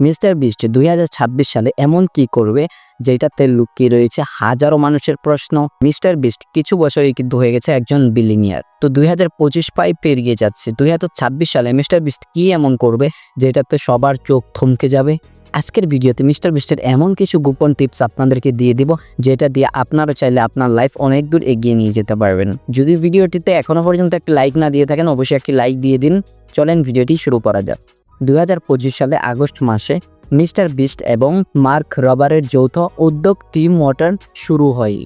Mister beast, দুই হাজার ছাব্বিশ সালে এমন কি করবে যেটাতে লুকিয়ে রয়েছে হাজারো মানুষের প্রশ্ন? মিস্টার বিস্ট, কিছু বছরই কিন্তু হয়ে গেছে একজন বিলিনিয়ার তো দুই হাজার পঁচিশ পাই পেরিয়ে যাচ্ছে। দু হাজার ছাব্বিশ সালে মিস্টার বিস্ট কি এমন করবে যেটাতে সবার চোখ থমকে যাবে? আজকের ভিডিওতে মিস্টার বিস্টের এমন কিছু গোপন টিপস আপনাদেরকে দিয়ে দিব যেটা দিয়ে আপনারা চাইলে আপনার লাইফ অনেক দূর এগিয়ে নিয়ে যেতে পারবেন। যদি ভিডিওটিতে এখনও পর্যন্ত একটি লাইক না দিয়ে থাকেন, অবশ্যই একটি লাইক দিয়ে দিন। চলেন ভিডিওটি শুরু করা যাক। দুই হাজার পঁচিশ সালে আগস্ট মাসে মিস্টার বিস্ট এবং মার্ক রবারের যৌথ উদ্যোগ টিম ওয়াটার শুরু হয়,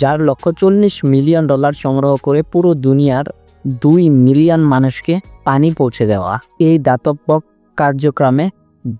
যার লক্ষ্য চল্লিশ মিলিয়ন ডলার সংগ্রহ করে পুরো দুনিয়ার দুই মিলিয়ন মানুষকে পানি পৌঁছে দেওয়া। এই দাতব্য কার্যক্রমে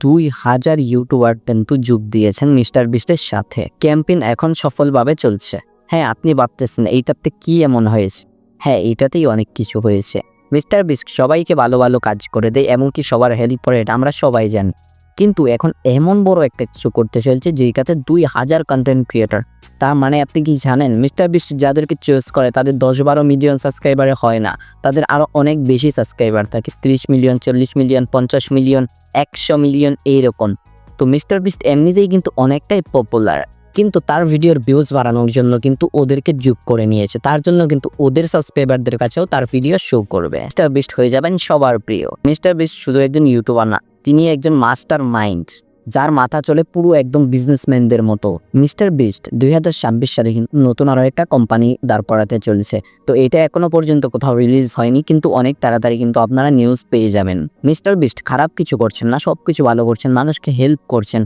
দুই হাজার ইউটিউবার কিন্তু যোগ দিয়েছেন মিস্টার বিস্টের সাথে। ক্যাম্পেইন এখন সফলভাবে চলছে। হ্যাঁ আপনি ভাবতেছেন, এইটাতে কি এমন হয়েছে? হ্যাঁ এইটাতেই অনেক কিছু হয়েছে। মিস্টার বিস্ক সবাইকে ভালো ভালো কাজ করে দেয়, এমনকি সবার হেল্প করে আমরা সবাই জানি। কিন্তু এখন এমন বড় একটা কিছু করতে চলছে যেটাতে দুই হাজার কন্টেন্ট ক্রিয়েটার তার মানে আপনি কি জানেন, মিস্টার বিস্ট যাদেরকে চয়েস করে তাদের দশ বারো মিলিয়ন সাবস্ক্রাইবারে হয় না। তাদের আরও অনেক বেশি সাবস্ক্রাইবার থাকে, ত্রিশ মিলিয়ন চল্লিশ মিলিয়ন পঞ্চাশ মিলিয়ন একশো মিলিয়ন এইরকম। তো মিস্টার বিস্ট এমনিতেই কিন্তু অনেকটাই পপুলার কিন্তু তার ভিডিওর ভিউজ বাড়ানোর জন্য কিন্তু ওদেরকে যোগ করে নিয়েছে। তার জন্য কিন্তু ওদের সাবস্ক্রাইবারদের কাছেও তার ভিডিও শো করবে। মিস্টার বিস্ট হয়ে যাবেন সবার প্রিয়। মিস্টার বিস্ট শুধু একজন ইউটিউবার না, তিনি একজন মাস্টার মাইন্ড যার মাথা চলে পুরো একদম বিজনেসম্যানদের মতো। মিস্টার বিস্ট দুই হাজার ছাব্বিশ সালে নতুন আরও একটা কোম্পানি দাঁড় করাতে চলছে। তো এটা এখনও পর্যন্ত কোথাও রিলিজ হয়নি, কিন্তু অনেক তাড়াতাড়ি কিন্তু আপনারা নিউজ পেয়ে যাবেন। মিস্টার বিস্ট খারাপ কিছু করছেন না সব কিছু ভালো করছেন, মানুষকে হেল্প করছেন।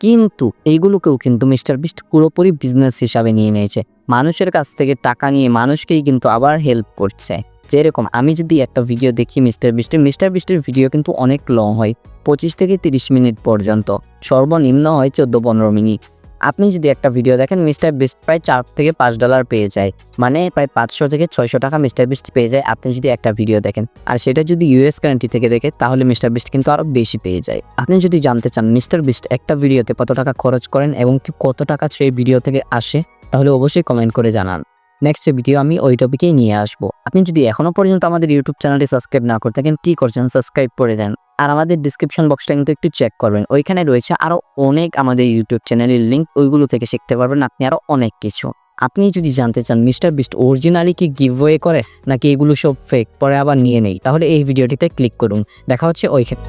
কিন্তু এইগুলোকেও কিন্তু মিস্টার বিস্ট পুরোপুরি বিজনেস হিসাবে নিয়ে নিয়েছে। মানুষের কাছ থেকে টাকা নিয়ে মানুষকেই কিন্তু আবার হেল্প করছে। যেরকম আমি যদি একটা ভিডিও দেখি মিস্টার বিস্টের মিস্টার বিস্টের ভিডিও কিন্তু অনেক লং হয়, পঁচিশ থেকে তিরিশ মিনিট পর্যন্ত। সর্বনিম্ন হয় চোদ্দ পনেরো মিনিট। আপনি যদি একটা ভিডিও দেখেন মিস্টার বিস্ট প্রায় চার থেকে পাঁচ ডলার পেয়ে যায়। মানে প্রায় পাঁচশো থেকে ছয়শো টাকা মিস্টার বিস্ট পেয়ে যায় আপনি যদি একটা ভিডিও দেখেন। আর সেটা যদি ইউএস কারেন্টি থেকে দেখে, তাহলে মিস্টার বিস্ট কিন্তু আরও বেশি পেয়ে যায়। আপনি যদি জানতে চান মিস্টার বিস্ট একটা ভিডিওতে কত টাকা খরচ করেন এবং কত টাকা সেই ভিডিও থেকে আসে, তাহলে অবশ্যই কমেন্ট করে জানান। নেক্সট ভিডিও আমি ওই টপিকেই নিয়ে আসব। আপনি যদি এখনও পর্যন্ত আমাদের ইউটিউব চ্যানেলটি সাবস্ক্রাইব না করে থাকেন, কি করছেন? সাবস্ক্রাইব করে দেন। আর আমাদের ডিসক্রিপশন বক্সটা কিন্তু একটু চেক করবেন। ওইখানে রয়েছে আরও অনেক আমাদের ইউটিউব চ্যানেলের লিঙ্ক ওইগুলো থেকে শিখতে পারবেন আপনি আরও অনেক কিছু। আপনি যদি জানতে চান মিস্টার বিস্ট অরিজিনালি কি গিভওয়ে করে, নাকি এগুলো সব ফেক পরে আবার নিয়ে নেই, তাহলে এই ভিডিওটিতে ক্লিক করুন। দেখা হচ্ছে ওইখানে।